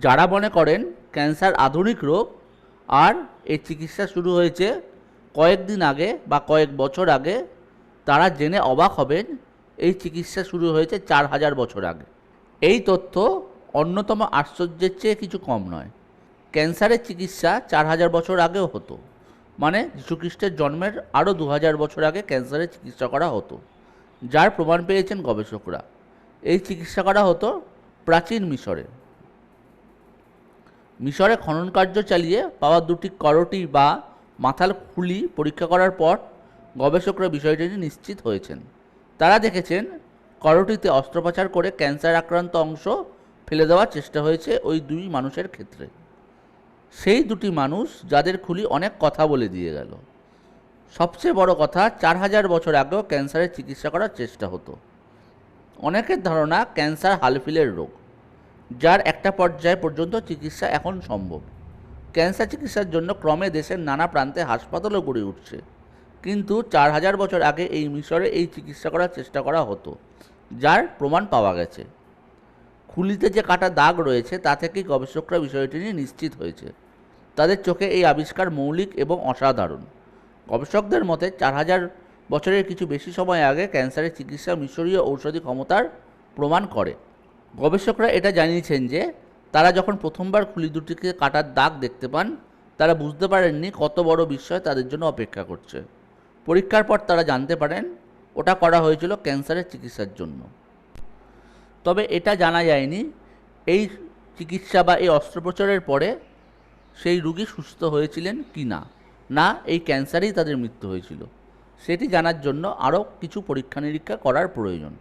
যারা মনে করেন ক্যান্সার আধুনিক রোগ আর এর চিকিৎসা শুরু হয়েছে কয়েকদিন আগে বা কয়েক বছর আগে, তারা জেনে অবাক হবেন এই চিকিৎসা শুরু হয়েছে চার হাজার বছর আগে। এই তথ্য অন্যতম আশ্চর্যের চেয়ে কিছু কম নয়। ক্যান্সারের চিকিৎসা চার হাজার বছর আগেও হতো। মানে যীশুখ্রিস্টের জন্মের আরও দু হাজার বছর আগে ক্যান্সারের চিকিৎসা করা হতো, যার প্রমাণ পেয়েছেন গবেষকরা। এই চিকিৎসা করা হতো প্রাচীন মিশরে। মিশরে খনন কার্য চালিয়ে পাওয়া দুটি করটি বা মাথাল খুলি পরীক্ষা করার পর গবেষকরা বিষয়টি নিয়ে নিশ্চিত হয়েছেন। তারা দেখেছেন, করটিতে অস্ত্রোপচার করে ক্যান্সার আক্রান্ত অংশ ফেলে দেওয়ার চেষ্টা হয়েছে ওই দুই মানুষের ক্ষেত্রে। সেই দুটি মানুষ যাদের খুলি অনেক কথা বলে দিয়ে গেল। সবচেয়ে বড় কথা, চার হাজার বছর আগেও ক্যান্সারের চিকিৎসা করার চেষ্টা হতো। অনেকের ধারণা, ক্যান্সার হালফিলের রোগ। যার একটা পর্যায় পর্যন্ত চিকিৎসা এখন সম্ভব। ক্যান্সার চিকিৎসার জন্য ক্রমে দেশের নানা প্রান্তে হাসপাতালও গড়ে উঠছে। কিন্তু চার হাজার বছর আগে এই মিশরে এই চিকিৎসা করার চেষ্টা করা হতো, যার প্রমাণ পাওয়া গেছে। খুলিতে যে কাটা দাগ রয়েছে, তা থেকেই গবেষকরা বিষয়টি নিয়ে নিশ্চিত হয়েছে। তাদের চোখে এই আবিষ্কার মৌলিক এবং অসাধারণ। গবেষকদের মতে, চার হাজার বছরের কিছু বেশি সময় আগে ক্যান্সারের চিকিৎসা মিশরীয় ঔষধি ক্ষমতার প্রমাণ করে। গবেষকরা এটা জানিয়েছেন যে তারা যখন প্রথমবার খুলি দুটিকে কাটার দাগ দেখতে পান, তারা বুঝতে পারেননি কত বড় বিস্ময় তাদের জন্য অপেক্ষা করছে। পরীক্ষার পর তারা জানতে পারেন, ওটা করা হয়েছিল ক্যান্সারের চিকিৎসার জন্য। তবে এটা জানা যায়নি, এই চিকিৎসা বা এই অস্ত্রোপচারের পরে সেই রুগী সুস্থ হয়েছিলেন কি না? না, এই ক্যান্সারেই তাদের মৃত্যু হয়েছিল। সেটি জানার জন্য আরও কিছু পরীক্ষা নিরীক্ষা করার প্রয়োজন।